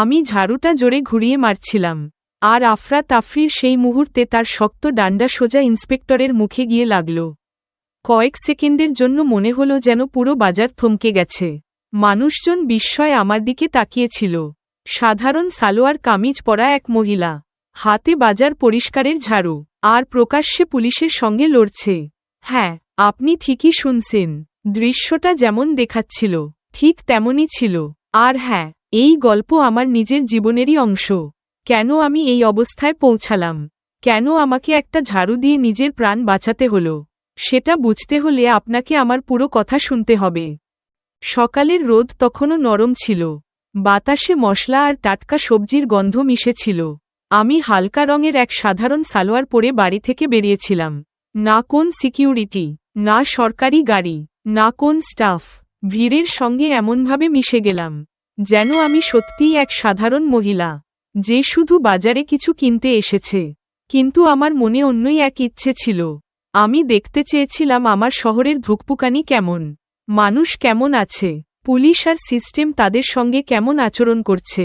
আমি ঝাড়ুটা জোরে ঘুরিয়ে মারছিলাম। আর আফরা তাফরির সেই মুহূর্তে তার শক্ত ডান্ডা সোজা ইন্সপেক্টরের মুখে গিয়ে লাগল। কয়েক সেকেন্ডের জন্য মনে হল যেন পুরো বাজার থমকে গেছে। মানুষজন বিস্ময় আমার দিকে তাকিয়েছিল। সাধারণ সালোয়ার কামিজ পরা এক মহিলা। হাতে বাজার পরিষ্কারের ঝাড়ু। আর প্রকাশ্যে পুলিশের সঙ্গে লড়ছে। হ্যাঁ আপনি ঠিকই শুনছেন। দৃশ্যটা যেমন দেখাচ্ছিল, ঠিক তেমনই ছিল। আর হ্যাঁ এই গল্প আমার নিজের জীবনেরই অংশ। কেন আমি এই অবস্থায় পৌঁছালাম? কেন আমাকে একটা ঝাড়ু দিয়ে নিজের প্রাণ বাঁচাতে হল? সেটা বুঝতে হলে আপনাকে আমার পুরো কথা শুনতে হবে। সকালের রোদ তখনও নরম ছিল। বাতাসে মশলা আর টাটকা সবজির গন্ধ মিশেছিল। আমি হালকা রঙের এক সাধারণ সালোয়ার পরে বাড়ি থেকে বেরিয়েছিলাম। না কোন সিকিউরিটি, না সরকারি গাড়ি, না কোন স্টাফ, ভিড়ের সঙ্গে এমনভাবে মিশে গেলাম। যেন আমি সত্যিই এক সাধারণ মহিলা, যে শুধু বাজারে কিছু কিনতে এসেছে। কিন্তু আমার মনে অন্যই এক ইচ্ছে ছিল। আমি দেখতে চেয়েছিলাম আমার শহরের ধুকপুকানি কেমন, মানুষ কেমন আছে, পুলিশ আর সিস্টেম তাদের সঙ্গে কেমন আচরণ করছে।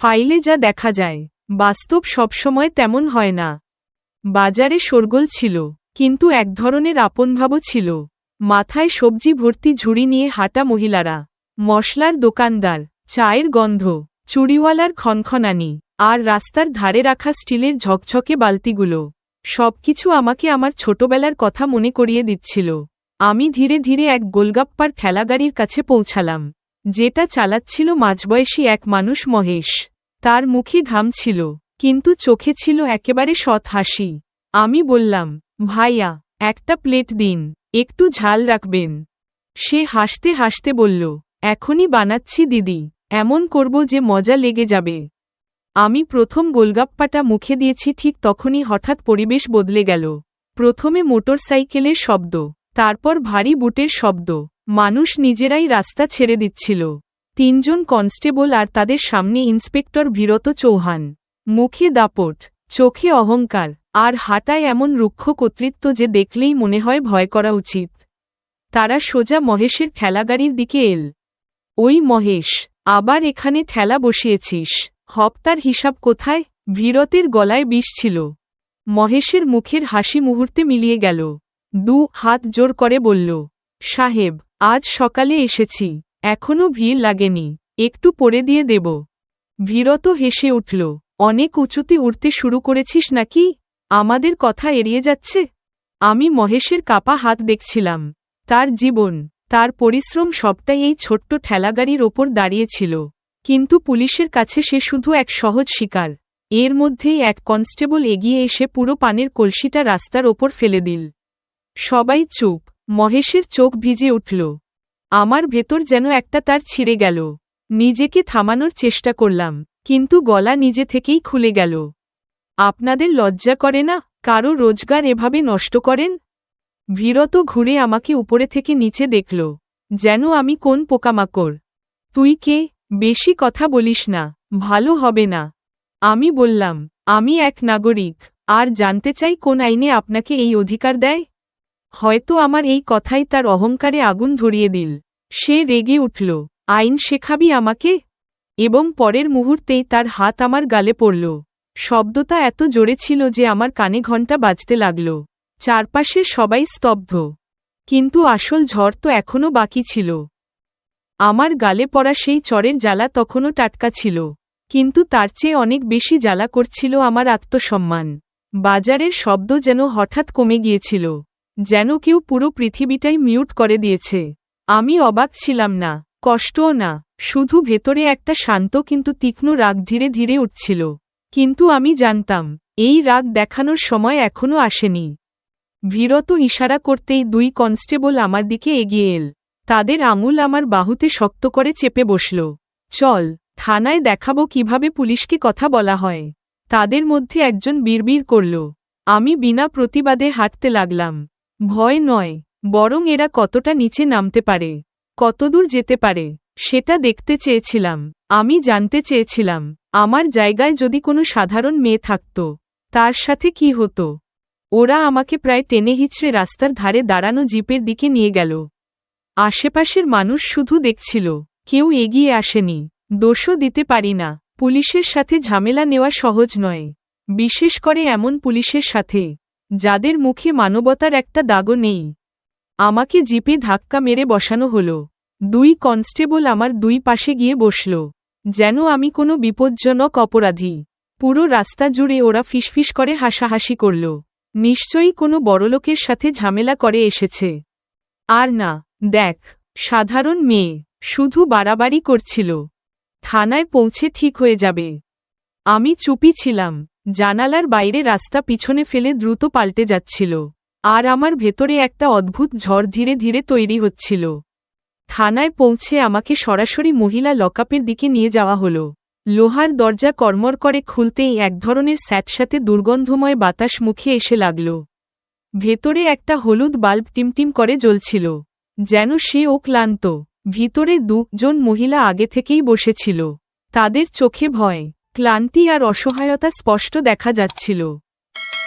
ফাইলে যা দেখা যায়, বাস্তব সবসময় তেমন হয় না। বাজারে শোরগোল ছিল, কিন্তু এক ধরনের আপনভাবও ছিল। মাথায় সবজি ভর্তি ঝুড়ি নিয়ে হাঁটা মহিলারা, মশলার দোকানদার চায়ের গন্ধ, চুড়িওয়ালার খনখনানি, আর রাস্তার ধারে রাখা স্টিলের ঝকঝকে বালতিগুলো। সবকিছু আমাকে আমার ছোটবেলার কথা মনে করিয়ে দিচ্ছিল। আমি ধীরে ধীরে এক গোলগাপ্পার ঠেলাগাড়ির কাছে পৌঁছালাম, যেটা চালাচ্ছিল মাঝবয়সী এক মানুষ মহেশ। তার মুখে ঘাম ছিল, কিন্তু চোখে ছিল একেবারে সৎ হাসি। আমি বললাম, ভাইয়া, একটা প্লেট দিন, একটু ঝাল রাখবেন। সে হাসতে হাসতে বলল, এখনই বানাচ্ছি দিদি। এমন করব যে মজা লেগে যাবে। আমি প্রথম গোলগাপ্পাটা মুখে দিয়েছি, ঠিক তখনই হঠাৎ পরিবেশ বদলে গেল। প্রথমে মোটরসাইকেলের শব্দ, তারপর ভারী বুটের শব্দ। মানুষ নিজেরাই রাস্তা ছেড়ে দিচ্ছিল। তিনজন কনস্টেবল আর তাদের সামনে ইন্সপেক্টর বীরত চৌহান। মুখে দাপট, চোখে অহংকার, আর হাঁটায় এমন রুক্ষ কর্তৃত্ব যে দেখলেই মনে হয় ভয় করা উচিত। তারা সোজা মহেশের খেলাগাড়ির দিকে এল। ওই মহেশ আবার এখানে ঠেলা বসিয়েছিস। হপ্তার হিসাব কোথায়? ভীরতের গলায় বিষ ছিল। মহেশের মুখের হাসি মুহূর্তে মিলিয়ে গেল। দু হাত জোর করে বলল, সাহেব, আজ সকালে এসেছি। এখনও ভিড় লাগেনি। একটু পরে দিয়ে দেব। ভীরত হেসে উঠল, অনেক উঁচুতে উঠতে শুরু করেছিস নাকি? আমাদের কথা এড়িয়ে যাচ্ছে? আমি মহেশের কাপা হাত দেখছিলাম। তার জীবন। তার পরিশ্রম সবটাই এই ছোট্ট ঠেলাগাড়ির ওপর দাঁড়িয়েছিল। কিন্তু পুলিশের কাছে সে শুধু এক সহজ শিকার। এর মধ্যেই এক কনস্টেবল এগিয়ে এসে পুরো পানের কলসিটা রাস্তার ওপর ফেলে দিল। সবাই চুপ। মহেশের চোখ ভিজে উঠল। আমার ভেতর যেন একটা তার ছিঁড়ে গেল। নিজেকে থামানোর চেষ্টা করলাম, কিন্তু গলা নিজে থেকেই খুলে গেল। আপনাদের লজ্জা করে না? কারও রোজগার এভাবে নষ্ট করেন? ভীরত ঘুরে আমাকে উপরে থেকে নিচে দেখল, যেন আমি কোন পোকামাকড়। তুই কে? বেশি কথা বলিস না, ভালো হবে না। আমি বললাম, আমি এক নাগরিক, আর জানতে চাই কোন আইনে আপনাকে এই অধিকার দেয়? হয়তো আমার এই কথাই তার অহংকারে আগুন ধরিয়ে দিল। সে রেগে উঠল, আইন শেখাবি আমাকে? এবং পরের মুহূর্তেই তার হাত আমার গালে পড়ল। শব্দটা এত জোরে ছিল যে আমার কানে ঘণ্টা বাজতে লাগল। চারপাশের সবাই স্তব্ধ। কিন্তু আসল ঝড় তো এখনও বাকি ছিল। আমার গালে পড়া সেই চরের জ্বালা তখনও টাটকা ছিল। কিন্তু তার চেয়ে অনেক বেশি জ্বালা করছিল আমার আত্মসম্মান। বাজারের শব্দ যেন হঠাৎ কমে গিয়েছিল। যেন কেউ পুরো পৃথিবীটাই মিউট করে দিয়েছে। আমি অবাক ছিলাম না, কষ্টও না, শুধু ভেতরে একটা শান্ত কিন্তু তীক্ষ্ণ রাগ ধীরে ধীরে উঠছিল। কিন্তু আমি জানতাম, এই রাগ দেখানোর সময় এখনও আসেনি। ভীরত ইশারা করতেই দুই কনস্টেবল আমার দিকে এগিয়ে এল। তাদের আঙুল আমার বাহুতে শক্ত করে চেপে বসল। চল, থানায় দেখাবো কীভাবে পুলিশকে কথা বলা হয়। তাদের মধ্যে একজন বিড়বিড় করল। আমি বিনা প্রতিবাদে হাঁটতে লাগলাম। ভয় নয়, বরং এরা কতটা নিচে নামতে পারে, কতদূর যেতে পারে, সেটা দেখতে চেয়েছিলাম। আমি জানতে চেয়েছিলাম, আমার জায়গায় যদি কোনো সাধারণ মেয়ে থাকত, তার সাথে কি হতো? ওরা আমাকে প্রায় টেনে হিচড়ে রাস্তার ধারে দাঁড়ানো জিপের দিকে নিয়ে গেল। আশেপাশের মানুষ শুধু দেখছিল, কেউ এগিয়ে আসেনি। দোষও দিতে পারি না, পুলিশের সাথে ঝামেলা নেওয়া সহজ নয়। বিশেষ করে এমন পুলিশের সাথে, যাদের মুখে মানবতার একটা দাগও নেই। আমাকে জিপে ধাক্কা মেরে বসানো হলো। দুই কনস্টেবল আমার দুই পাশে গিয়ে বসল, যেন আমি কোনো বিপজ্জনক অপরাধী। পুরো রাস্তা জুড়ে ওরা ফিসফিস করে হাসাহাসি করল। নিশ্চয়ই কোনো বড়লোকের সাথে ঝামেলা করে এসেছে। আর না, দেখ, সাধারণ মেয়ে, শুধু বাড়াবাড়ি করছিল। থানায় পৌঁছে ঠিক হয়ে যাবে। আমি চুপি ছিলাম, জানালার বাইরে রাস্তা পিছনে ফেলে দ্রুত পাল্টে যাচ্ছিল। আর আমার ভেতরে একটা অদ্ভুত ঝড় ধীরে ধীরে তৈরি হচ্ছিল। থানায় পৌঁছে আমাকে সরাসরি মহিলা লকআপের দিকে নিয়ে যাওয়া হলো। লোহার দরজা কর্মর করে খুলতেই এক ধরনের স্যাঁতস্যাঁতে দুর্গন্ধময় বাতাস মুখে এসে লাগল। ভেতরে একটা হলুদ বাল্ব টিমটিম করে জ্বলছিল, যেন সে ও ক্লান্ত ভিতরে দুজন মহিলা আগে থেকেই বসেছিল। তাদের চোখে ভয়, ক্লান্তি আর অসহায়তা স্পষ্ট দেখা যাচ্ছিল।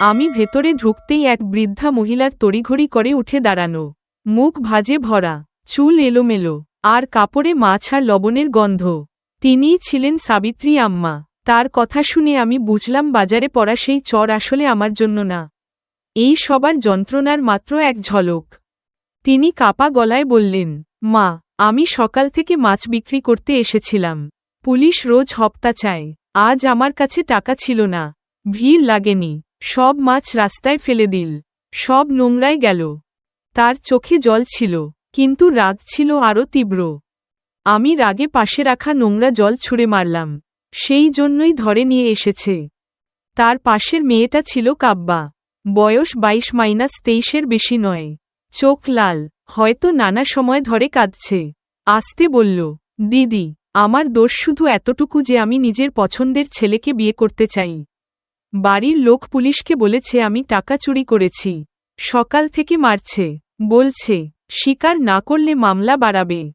আমি ভেতরে ঢুকতেই এক বৃদ্ধা মহিলার তড়িঘড়ি করে উঠে দাঁড়ানো। মুখ ভাজে ভরা, চুল এলোমেলো, আর কাপড়ে মাছ আর লবণের গন্ধ। তিনিই ছিলেন সাবিত্রী আম্মা। তার কথা শুনে আমি বুঝলাম বাজারে পড়া সেই চর আসলে আমার জন্য না। এই সবার যন্ত্রণার মাত্র এক ঝলক। তিনি কাপা গলায় বললেন, মা, আমি সকাল থেকে মাছ বিক্রি করতে এসেছিলাম। পুলিশ রোজ হপ্তা চায়। আজ আমার কাছে টাকা ছিল না। ভিড় লাগেনি। সব মাছ রাস্তায় ফেলে দিল। সব নোংরায় গেল। তার চোখে জল ছিল, কিন্তু রাগ ছিল আরও তীব্র। আমি রাগে পাশে রাখা নোংরা জল ছুঁড়ে মারলাম। সেই জন্যই ধরে নিয়ে এসেছে। তার পাশের মেয়েটা ছিল কাব্বা। বয়স বাইশ মাইনাস তেইশের বেশি নয়। চোখ লাল। হয়তো নানা সময় ধরে কাঁদছে। আসতে বলল, দিদি, আমার দোষ শুধু এতটুকু যে আমি নিজের পছন্দের ছেলেকে বিয়ে করতে চাই। বাড়ির লোক পুলিশকে বলেছে আমি টাকা চুরি করেছি। সকাল থেকে মারছে। বলছে স্বীকার না করলে মামলা বাড়াবে।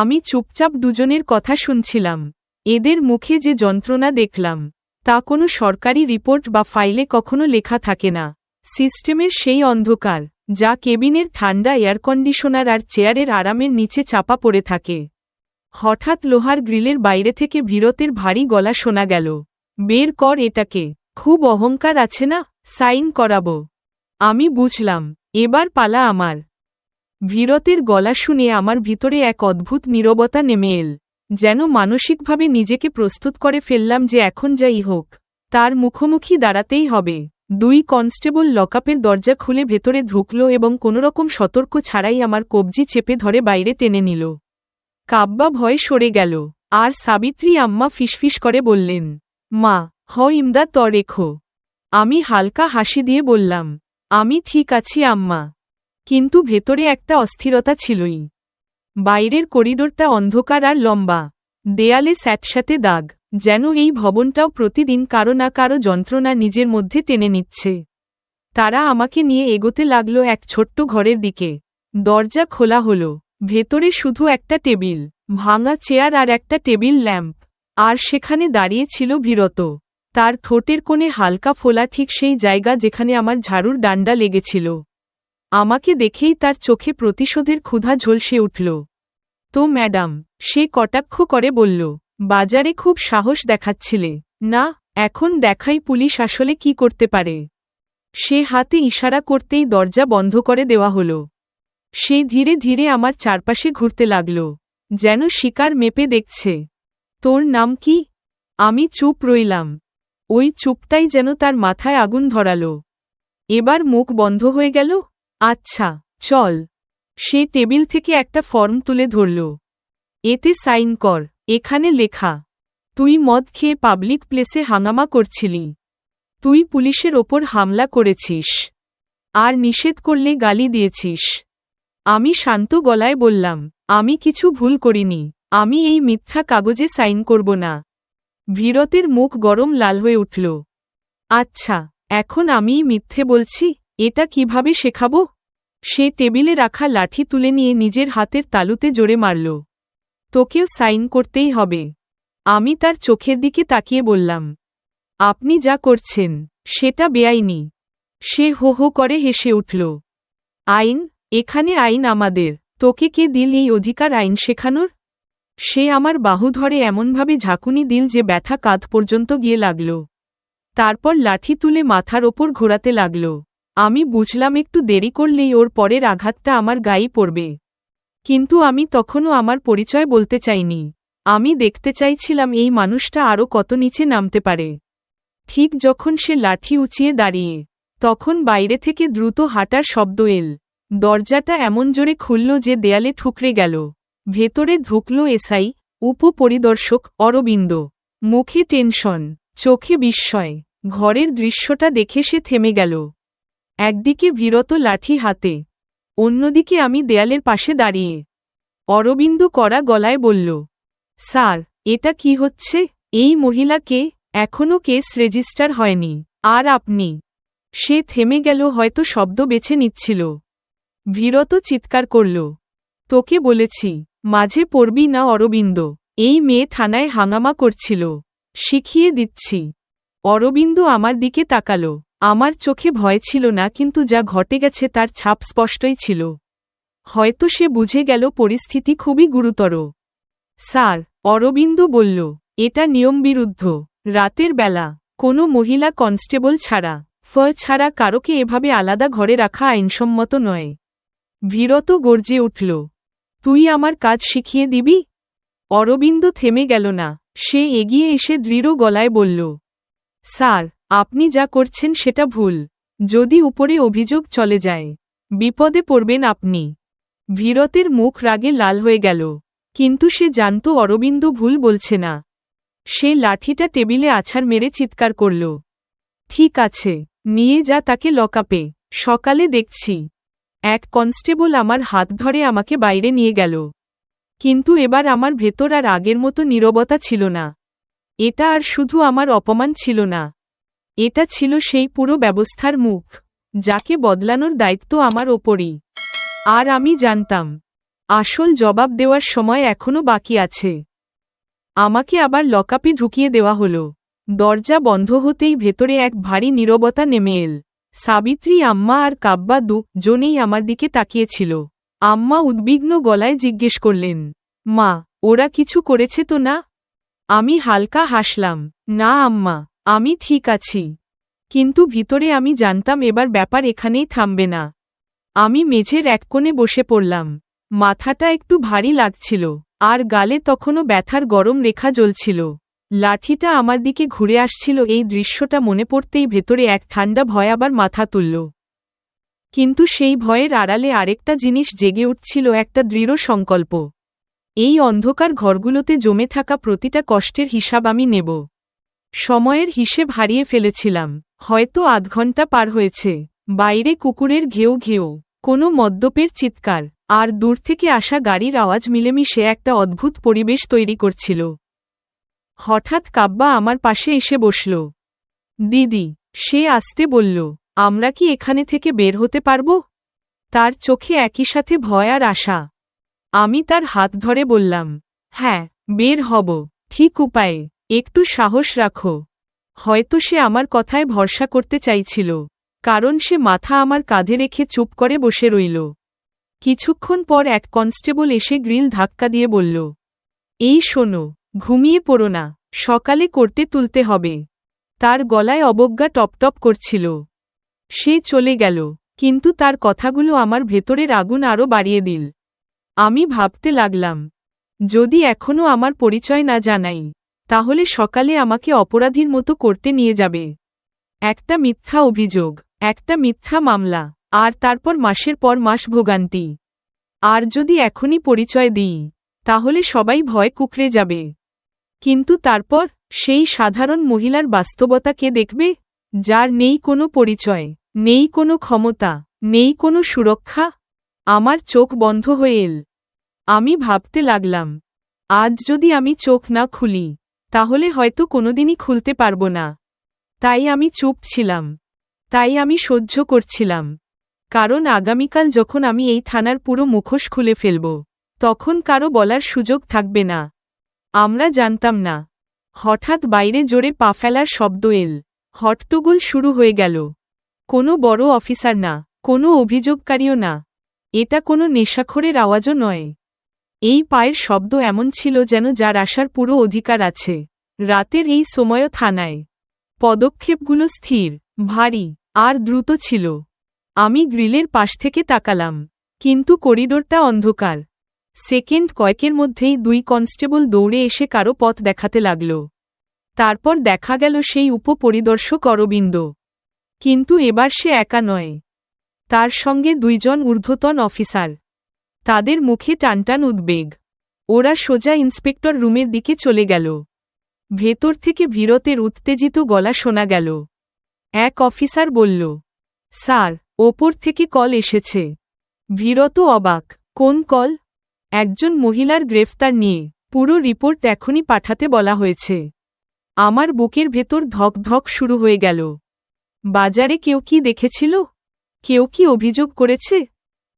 আমি চুপচাপ দুজনের কথা শুনছিলাম। এদের মুখে যে যন্ত্রণা দেখলাম, তা কোনো সরকারি রিপোর্ট বা ফাইলে কখনো লেখা থাকে না। সিস্টেমের সেই অন্ধকার, যা কেবিনের ঠান্ডা এয়ার কন্ডিশনার আর চেয়ারের আরামের নিচে চাপা পড়ে থাকে। হঠাৎ লোহার গ্রিলের বাইরে থেকে ভীরতের ভারী গলা শোনা গেল, বের কর এটাকে, খুব অহংকার আছে না, সাইন করাবো। আমি বুঝলাম, এবার পালা আমার। ভীরতের গলা শুনে আমার ভিতরে এক অদ্ভুত নীরবতা নেমে এল, যেন মানসিকভাবে নিজেকে প্রস্তুত করে ফেললাম যে এখন যাই হোক, তার মুখোমুখি দাঁড়াতেই হবে। দুই কনস্টেবল লকআপের দরজা খুলে ভেতরে ঢুকল এবং কোনোরকম সতর্ক ছাড়াই আমার কবজি চেপে ধরে বাইরে টেনে নিল। কাব্বা ভয়ে সরে গেল, আর সাবিত্রী আম্মা ফিসফিস করে বললেন, মা হ ইমদা ত রেখো। আমি হালকা হাসি দিয়ে বললাম, আমি ঠিক আছি, আম্মা। কিন্তু ভেতরে একটা অস্থিরতা ছিলই। বাইরের করিডোরটা অন্ধকার আর লম্বা। দেয়ালে স্যাঁতস্যাঁতে দাগ, যেন এই ভবনটাও প্রতিদিন কারও না কারও যন্ত্রণা নিজের মধ্যে টেনে নিচ্ছে। তারা আমাকে নিয়ে এগোতে লাগল এক ছোট্ট ঘরের দিকে। দরজা খোলা হল, ভেতরে শুধু একটা টেবিল, ভাঙা চেয়ার আর একটা টেবিল ল্যাম্প, আর সেখানে দাঁড়িয়ে ছিল ভীরত। তার ঠোঁটের কোণে হালকা ফোলা ঠিক সেই জায়গা যেখানে আমার ঝাড়ুর ডান্ডা লেগেছিল। আমাকে দেখেই তার চোখে প্রতিশোধের ক্ষুধা ঝলসে উঠল। তো, ম্যাডাম, সে কটাক্ষ করে বলল, বাজারে খুব সাহস দেখাচ্ছিলে। না, এখন দেখাই পুলিশ আসলে কি করতে পারে। সে হাতে ইশারা করতেই দরজা বন্ধ করে দেওয়া হল। সে ধীরে ধীরে আমার চারপাশে ঘুরতে লাগল, যেন শিকার মেপে দেখছে। তোর নাম কি? আমি চুপ রইলাম। ওই চুপটাই যেন তার মাথায় আগুন ধরাল। এবার মুখ বন্ধ হয়ে গেল। আচ্ছা চল। সে টেবিল থেকে একটা ফর্ম তুলে ধরল। এতে সাইন কর, এখানে লেখা, তুই মদ খেয়ে পাবলিক প্লেসে হাঙ্গামা করছিলি। তুই পুলিশের ওপর হামলা করেছিস। আর নিষেধ করলে গালি দিয়েছিস। আমি শান্ত গলায় বললাম, আমি কিছু ভুল করিনি। আমি এই মিথ্যা কাগজে সাইন করব না। ভীরতের মুখ গরম লাল হয়ে উঠল। আচ্ছা এখন আমিই মিথ্যে বলছি? এটা কীভাবে শেখাবো? সে টেবিলে রাখা লাঠি তুলে নিয়ে নিজের হাতের তালুতে জোরে মারল। তোকেও সাইন করতেই হবে। আমি তার চোখের দিকে তাকিয়ে বললাম, আপনি যা করছেন, সেটা বেআইনি। সে হো হো করে হেসে উঠল, আইন, এখানে আইন আমাদের। তোকে কে দিল এই অধিকার আইন শেখানোর? সে আমার বাহু ধরে এমনভাবে ঝাঁকুনি দিল যে ব্যথা কাঁধ পর্যন্ত গিয়ে লাগল। তারপর লাঠি তুলে মাথার ওপর ঘোরাতে লাগল। আমি বুঝলাম একটু দেরি করলেই ওর পরের আঘাতটা আমার গায়ে পড়বে। কিন্তু আমি তখনও আমার পরিচয় বলতে চাইনি। আমি দেখতে চাইছিলাম এই মানুষটা আরও কত নিচে নামতে পারে। ঠিক যখন সে লাঠি উঁচিয়ে দাঁড়িয়ে, তখন বাইরে থেকে দ্রুত হাঁটার শব্দ এল। দরজাটা এমন জোরে খুলল যে দেয়ালে ঠুকরে গেল। ভেতরে ঢুকল এসআই, উপপরিদর্শক অরবিন্দ। মুখে টেনশন, চোখে বিস্ময়। ঘরের দৃশ্যটা দেখে সে থেমে গেল। একদিকে বিরত লাঠি হাতে, অন্যদিকে আমি দেয়ালের পাশে দাঁড়িয়ে। অরবিন্দ কড়া গলায় বলল, স্যার, এটা কি হচ্ছে? এই মহিলাকে এখনও কেস রেজিস্টার হয়নি। আর আপনি? সে থেমে গেল, হয়তো শব্দ বেছে নিচ্ছিল। ভীরত চিৎকার করল, তোকে বলেছি, মাঝে পড়বি না অরবিন্দ। এই মেয়ে থানায় হাঙ্গামা করছিল। শিখিয়ে দিচ্ছি। অরবিন্দ আমার দিকে তাকালো। আমার চোখে ভয় ছিল না, কিন্তু যা ঘটে গেছে তার ছাপ স্পষ্টই ছিল। হয়তো সে বুঝে গেল পরিস্থিতি খুবই গুরুতর। স্যার, অরবিন্দ বলল, এটা নিয়মবিরুদ্ধ রাতের বেলা, কোনো মহিলা কনস্টেবল ছাড়া, ফ ছাড়া কারোকে এভাবে আলাদা ঘরে রাখা আইনসম্মত নয়। ভীরত গর্জে উঠল, তুই আমার কাজ শিখিয়ে দিবি? অরবিন্দ থেমে গেল না, সে এগিয়ে এসে দৃঢ় গলায় বলল, স্যার আপনি যা করছেন সেটা ভুল। যদি উপরে অভিযোগ চলে যায়, বিপদে পড়বেন আপনি। ভীরতের মুখ রাগে লাল হয়ে গেল। কিন্তু সে জানত অরবিন্দ ভুল বলছে না। সে লাঠিটা টেবিলে আছাড় মেরে চিৎকার করল। ঠিক আছে, নিয়ে যা তাকে লকাপে সকালে দেখছি। এক কনস্টেবল আমার হাত ধরে আমাকে বাইরে নিয়ে গেল। কিন্তু এবার আমার ভেতর আর আগের মতো নীরবতা ছিল না। এটা আর শুধু আমার অপমান ছিল না। এটা ছিল সেই পুরো ব্যবস্থার মুখ, যাকে বদলানোর দায়িত্ব আমার ওপরই। আর আমি জানতাম, আসল জবাব দেওয়ার সময় এখনও বাকি আছে। আমাকে আবার লকআপে ঢুকিয়ে দেওয়া হল। দরজা বন্ধ হতেই ভেতরে এক ভারী নীরবতা নেমে এল। সাবিত্রী, আম্মা আর কাব্বা দু জনেই আমার দিকে তাকিয়েছিল। আম্মা উদ্বিগ্ন গলায় জিজ্ঞেস করলেন, মা, ওরা কিছু করেছে তো না? আমি হালকা হাসলাম, না, আম্মা। আমি ঠিক আছি। কিন্তু ভিতরে আমি জানতাম এবার ব্যাপার এখানেই থামবে না। আমি মেঝের এক কোণে বসে পড়লাম। মাথাটা একটু ভারী লাগছিল, আর গালে তখনও ব্যথার গরম রেখা জ্বলছিল। লাঠিটা আমার দিকে ঘুরে আসছিল, এই দৃশ্যটা মনে পড়তেই ভেতরে এক ঠান্ডা ভয় আবার মাথা তুলল। কিন্তু সেই ভয়ের আড়ালে আরেকটা জিনিস জেগে উঠছিল, একটা দৃঢ় সংকল্প। এই অন্ধকার ঘরগুলোতে জমে থাকা প্রতিটা কষ্টের হিসাব আমি নেব। সময়ের হিসেব হারিয়ে ফেলেছিলাম। হয়তো আধ ঘণ্টা পার হয়েছে। বাইরে কুকুরের ঘেউ ঘেউ, কোনো মদ্যপের চিৎকার, আর দূর থেকে আসা গাড়ির আওয়াজ মিলেমিশে একটা অদ্ভুত পরিবেশ তৈরি করছিল। হঠাৎ কাব্বা আমার পাশে এসে বসল। দিদি, সে আসতে বলল, আমরা কি এখানে থেকে বের হতে পারব? তার চোখে একই সাথে ভয় আর আশা। আমি তার হাত ধরে বললাম হ্যাঁ বের হব, ঠিক উপায়ে। একটু সাহস রাখো। হয়তো সে আমার কথায় ভরসা করতে চাইছিল, কারণ সে মাথা আমার কাঁধে রেখে চুপ করে বসে রইল। কিছুক্ষণ পর এক কনস্টেবল এসে গ্রিল ধাক্কা দিয়ে বলল, এই শোনো, ঘুমিয়ে পড়ো না, সকালে করতে তুলতে হবে তার গলায় অবজ্ঞা টপটপ করছিল। সে চলে গেল, কিন্তু তার কথাগুলো আমার ভেতরের আগুন আরও বাড়িয়ে দিল। আমি ভাবতে লাগলাম, যদি এখনও আমার পরিচয় না জানাই তাহলে সকালে আমাকে অপরাধীর মতো করতে নিয়ে যাবে। একটা মিথ্যা অভিযোগ, একটা মিথ্যা মামলা, আর তারপর মাসের পর মাস ভোগান্তি। আর যদি এখনই পরিচয় দিই, তাহলে সবাই ভয় কুকড়ে যাবে। কিন্তু তারপর সেই সাধারণ মহিলার বাস্তবতা কে দেখবে? যার নেই কোনো পরিচয়, নেই কোনো ক্ষমতা, নেই কোনো সুরক্ষা। আমার চোখ বন্ধ হয়ে এল। আমি ভাবতে লাগলাম, আজ যদি আমি চোখ না খুলি তাহলে হয়তো কোনোদিনই খুলতে পারব না। তাই আমি চুপ ছিলাম। তাই আমি সহ্য করছিলাম। কারণ আগামীকাল যখন আমি এই থানার পুরো মুখোশ খুলে ফেলব, তখন কারও বলার সুযোগ থাকবে না। আমরা জানতাম না। হঠাৎ বাইরে জোরে পা ফেলার শব্দ এল। হট্টগোল শুরু হয়ে গেল। কোনো বড় অফিসার না, কোনো অভিযোগকারীও না। এটা কোনো নেশাখোরের আওয়াজও নয়। এই পায়ের শব্দ এমন ছিল যেন যার আসার পুরো অধিকার আছে। রাতের এই সময়ও থানায়। পদক্ষেপগুলো স্থির, ভারী, আর দ্রুত ছিল। আমি গ্রিলের পাশ থেকে তাকালাম, কিন্তু করিডোরটা অন্ধকার। সেকেন্ড কয়েকের মধ্যেই দুই কনস্টেবল দৌড়ে এসে কারও পথ দেখাতে লাগল। তারপর দেখা গেল সেই উপপরিদর্শক অরবিন্দ। কিন্তু এবার সে একা নয়। তার সঙ্গে দুইজন ঊর্ধ্বতন অফিসার। তাদের মুখে টানটান উদ্বেগ। ওরা সোজা ইন্সপেক্টর রুমের দিকে চলে গেল। ভেতর থেকে ভীরতের উত্তেজিত গলা শোনা গেল। এক অফিসার বলল, স্যার, ওপর থেকে কল এসেছে। ভীরত অবাক। কোন কল? একজন মহিলার গ্রেফতার নিয়ে। পুরো রিপোর্ট এখনই পাঠাতে বলা হয়েছে। আমার বুকের ভেতর ধক ধক শুরু হয়ে গেল। বাজারে কেউ কি দেখেছিল? কেউ কি অভিযোগ করেছে?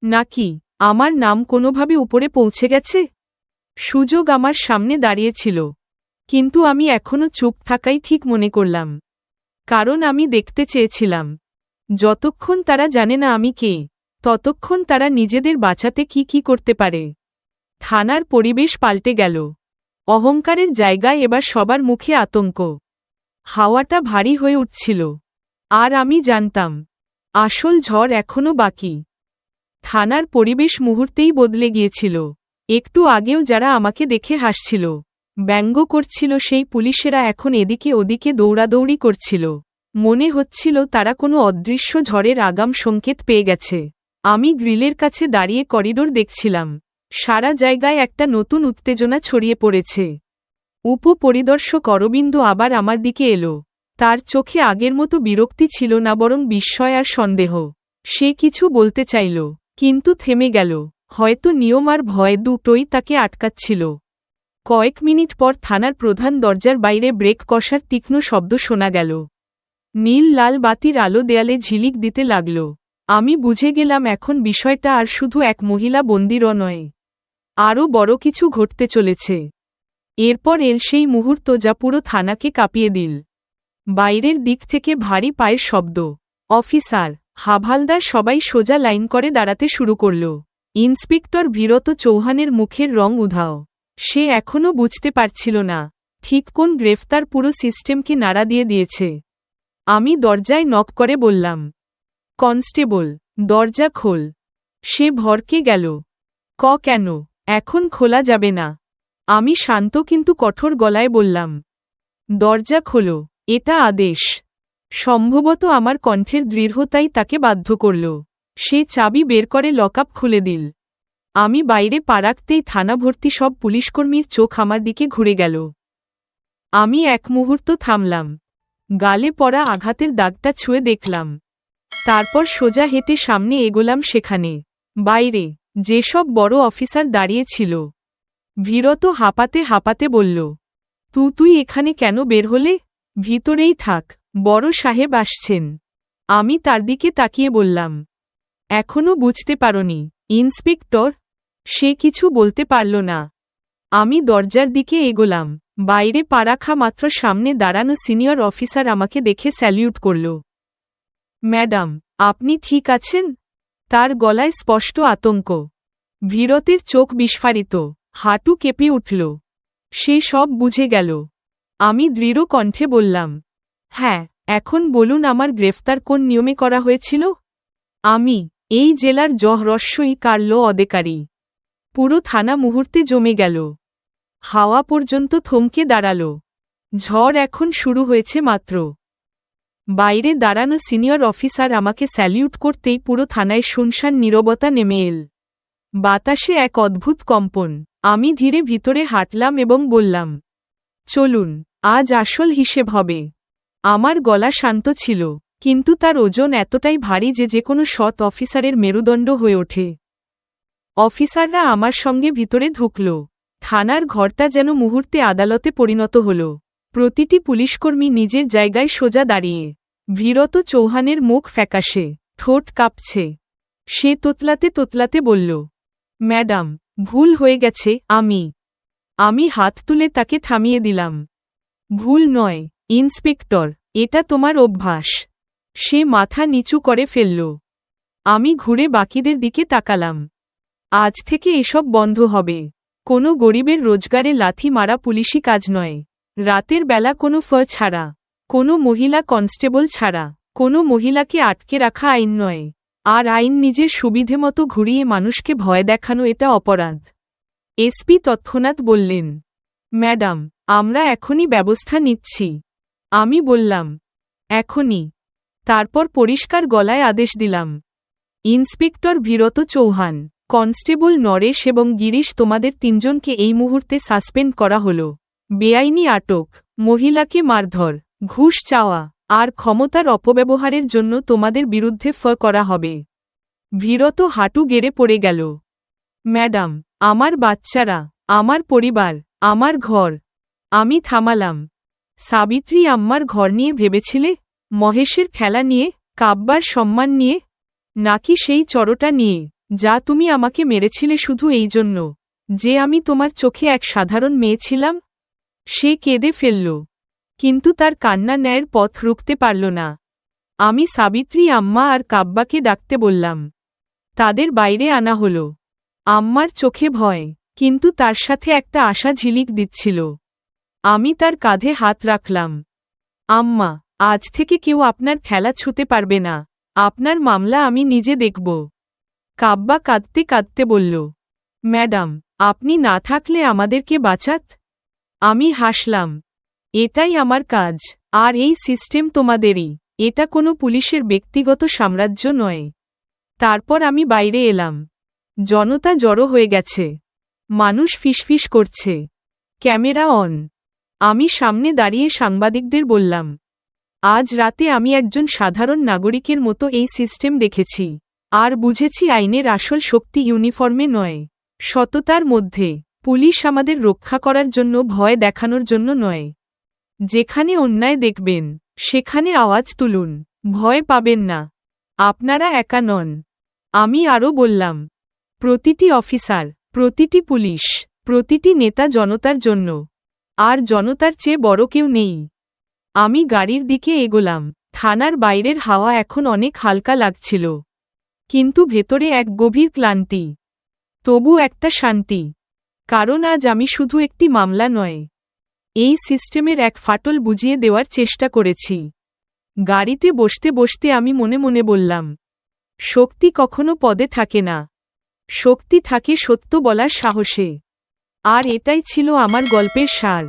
নাকি আমার নাম কোনোভাবে উপরে পৌঁছে গেছে? সুযোগ আমার সামনে দাঁড়িয়েছিল। কিন্তু আমি এখনও চুপ থাকাই ঠিক মনে করলাম। কারণ আমি দেখতে চেয়েছিলাম। যতক্ষণ তারা জানে না আমি কে, ততক্ষণ তারা নিজেদের বাঁচাতে কি কি করতে পারে। থানার পরিবেশ পাল্টে গেল। অহংকারের জায়গায় এবার সবার মুখে আতঙ্ক। হাওয়াটা ভারী হয়ে উঠছিল। আর আমি জানতাম, আসল ঝড় এখনও বাকি। থানার পরিবেশ মুহূর্তেই বদলে গিয়েছিল। একটু আগেও যারা আমাকে দেখে হাসছিল। ব্যঙ্গ করছিল সেই পুলিশেরা এখন এদিকে ওদিকে দৌড়াদৌড়ি করছিল। মনে হচ্ছিল তারা কোনো অদৃশ্য ঝড়ের আগাম সংকেত পেয়ে গেছে। আমি গ্রিলের কাছে দাঁড়িয়ে করিডোর দেখছিলাম। সারা জায়গায় একটা নতুন উত্তেজনা ছড়িয়ে পড়েছে। উপপরিদর্শক অরবিন্দ আবার আমার দিকে এলো। তার চোখে আগের মতো বিরক্তি ছিল না বরং বিস্ময় আর সন্দেহ। সে কিছু বলতে চাইল। কিন্তু থেমে গেল। হয়তো নিয়ম আর ভয় দুটোই তাকে আটকাচ্ছিল। কয়েক মিনিট পর থানার প্রধান দরজার বাইরে ব্রেক কষার তীক্ষ্ণ শব্দ শোনা গেল। নীল লাল বাতির আলো দেয়ালে ঝিলিক দিতে লাগল। আমি বুঝে গেলাম এখন বিষয়টা আর শুধু এক মহিলা বন্দিরও নয়। আরও বড় কিছু ঘটতে চলেছে। এরপর এল সেই মুহূর্ত যা পুরো থানাকে কাঁপিয়ে দিল। বাইরের দিক থেকে ভারী পায়ের শব্দ, অফিসার হাভালদার সবাই সোজা লাইন করে দাঁড়াতে শুরু করল। ইন্সপেক্টর ভীরত চৌহানের মুখের রং উধাও। সে এখনও বুঝতে পারছিল না, ঠিক কোন গ্রেফতার পুরো সিস্টেমকে নাড়া দিয়ে দিয়েছে। আমি দরজায় নক করে বললাম, কনস্টেবল, দরজা খোল। সে ভরকে গেল, ক কেন? এখন খোলা যাবে না। আমি শান্ত কিন্তু কঠোর গলায় বললাম, দরজা খোলো, এটা আদেশ। সম্ভবত আমার কণ্ঠের দৃঢ়তাই তাকে বাধ্য করল। সে চাবি বের করে লকআপ খুলে দিল। আমি বাইরে পা রাখতেই থানা ভর্তি সব পুলিশকর্মীর চোখ আমার দিকে ঘুরে গেল। আমি এক মুহূর্ত থামলাম। গালে পড়া আঘাতের দাগটা ছুঁয়ে দেখলাম। তারপর সোজা হেঁটে সামনে এগোলাম সেখানে। বাইরে যেসব বড় অফিসার দাঁড়িয়েছিল ভীরত হাঁপাতে হাঁপাতে বলল, তু, তুই এখানে কেন বের হলে? ভিতরেই থাক। বড় সাহেব আসছেন। আমি তার দিকে তাকিয়ে বললাম এখনও বুঝতে পারনি, ইন্সপেক্টর, সে কিছু বলতে পারল না। আমি দরজার দিকে এগোলাম, বাইরে পারাখা মাত্র সামনে দাঁড়ানো সিনিয়র অফিসার আমাকে দেখে স্যালিউট করল, ম্যাডাম, আপনি ঠিক আছেন? তার গলায় স্পষ্ট আতঙ্ক। ভীরতের চোখ বিস্ফারিত, হাঁটু কেঁপে উঠল। সে সব বুঝে গেল। আমি দৃঢ় কণ্ঠে বললাম হ্যাঁ এখন বলুন আমার গ্রেফতার কোন নিয়মে করা হয়েছিল? আমি, এই জেলার জহরস্যই কারল অদেকারী পুরো থানা মুহূর্তে জমে গেল। হাওয়া পর্যন্ত থমকে দাঁড়াল। ঝড় এখন শুরু হয়েছে মাত্র। বাইরে দাঁড়ানো সিনিয়র অফিসার আমাকে স্যালিউট করতেই পুরো থানায় শুনশান নীরবতা নেমে এল। বাতাসে এক অদ্ভুত কম্পন। আমি ধীরে ভিতরে হাঁটলাম এবং বললাম, চলুন, আজ আসল হিসেব হবে। আমার গলা শান্ত ছিল, কিন্তু তার ওজন এতটাই ভারী যে যে কোনো সৎ অফিসারের মেরুদণ্ড হয়ে ওঠে। অফিসাররা আমার সঙ্গে ভিতরে ঢুকল। থানার ঘরটা যেন মুহূর্তে আদালতে পরিণত হল। প্রতিটি পুলিশকর্মী নিজের জায়গায় সোজা দাঁড়িয়ে, ভীরত চৌহানের মুখ ফ্যাকাশে, ঠোঁট কাঁপছে। সে তোতলাতে তোতলাতে বলল, ম্যাডাম, ভুল হয়ে গেছে, আমি। আমি হাত তুলে তাকে থামিয়ে দিলাম। ভুল নয় ইন্সপেক্টর, এটা তোমার অভ্যাস। সে মাথা নিচু করে ফেলল। আমি ঘুরে বাকিদের দিকে তাকালাম। আজ থেকে এসব বন্ধ হবে। কোনো গরিবের রোজগারে লাথি মারা পুলিশি কাজ নয়। রাতের বেলা কোনো ফ ছাড়া, কোনো মহিলা কনস্টেবল ছাড়া, কোনো মহিলাকে আটকে রাখা আইন নয়। আর আইন নিজের সুবিধে মতো ঘুরিয়ে মানুষকে ভয় দেখানো এটা অপরাধ। এসপি তৎক্ষণাৎ বললেন, ম্যাডাম, আমরা এখনই ব্যবস্থা নিচ্ছি। আমি বললাম, এখনই। তারপর পরিষ্কার গলায় আদেশ দিলাম, ইন্সপেক্টর ভীরত চৌহান, কনস্টেবল নরেশ এবং গিরিশ তোমাদের তিনজনকে এই মুহূর্তে সাসপেন্ড করা হল। বেআইনি আটক, মহিলাকে মারধর, ঘুষ চাওয়া, আর ক্ষমতার অপব্যবহারের জন্য তোমাদের বিরুদ্ধে ফ করা হবে। ভীরত হাঁটু গেড়ে পড়ে গেল, ম্যাডাম, আমার বাচ্চারা, আমার পরিবার, আমার ঘর। আমি থামালাম সাবিত্রী আম্মার ঘর নিয়ে ভেবেছিলে, মহেশের খেলা নিয়ে, কাব্বার সম্মান নিয়ে? নাকি সেই চড়টা নিয়ে, যা তুমি আমাকে মেরেছিলে শুধু এই জন্য, যে আমি তোমার চোখে এক সাধারণ মেয়ে ছিলাম? সে কেঁদে ফেলল, কিন্তু তার কান্না ন্যায়ের পথ রুখতে পারল না। আমি সাবিত্রী আম্মা আর কাব্বাকে ডাকতে বললাম, তাদের বাইরে আনা হল। আম্মার চোখে ভয়, কিন্তু তার সাথে একটা আশা ঝিলিক দিচ্ছিল। আমি তার কাঁধে হাত রাখলাম। আম্মা, আজ থেকে কেউ আপনার খেলা ছুতে পারবে না। আপনার মামলা আমি নিজে দেখব। কাব্বা কাঁদতে কাঁদতে বলল, ম্যাডাম, আপনি না থাকলে আমাদেরকে বাঁচাত? আমি হাসলাম, এটাই আমার কাজ, আর এই সিস্টেম তোমাদেরই। এটা কোনো পুলিশের ব্যক্তিগত সাম্রাজ্য নয়। তারপর আমি বাইরে এলাম। জনতা জড়ো হয়ে গেছে। মানুষ ফিসফিস করছে। Camera on. আমি সামনে দাঁড়িয়ে সাংবাদিকদের বললাম, আজ রাতে আমি একজন সাধারণ নাগরিকের মতো এই সিস্টেম দেখেছি। আর বুঝেছি আইনের আসল শক্তি ইউনিফর্মে নয়, সততার মধ্যে। পুলিশ আমাদের রক্ষা করার জন্য ভয় দেখানোর জন্য নয়। যেখানে অন্যায় দেখবেন, সেখানে আওয়াজ তুলুন, ভয় পাবেন না। আপনারা একা নন। আমি আরও বললাম, প্রতিটি অফিসার, প্রতিটি পুলিশ, প্রতিটি নেতা জনতার জন্য আর জনতার চেয়ে বড় কেউ নেই। আমি গাড়ির দিকে এগোলাম। থানার বাইরের হাওয়া এখন অনেক হালকা লাগছিল। কিন্তু ভেতরে এক গভীর ক্লান্তি। তবু একটা শান্তি। কারণ আজ আমি শুধু একটি মামলা নয়। এই সিস্টেমের এক ফাটল বুঝিয়ে দেওয়ার চেষ্টা করেছি। গাড়িতে বসতে বসতে আমি মনে মনে বললাম, শক্তি কখনো পদে থাকে না। শক্তি থাকে সত্য বলার সাহসে। আর এটাই ছিল আমার গল্পের সার।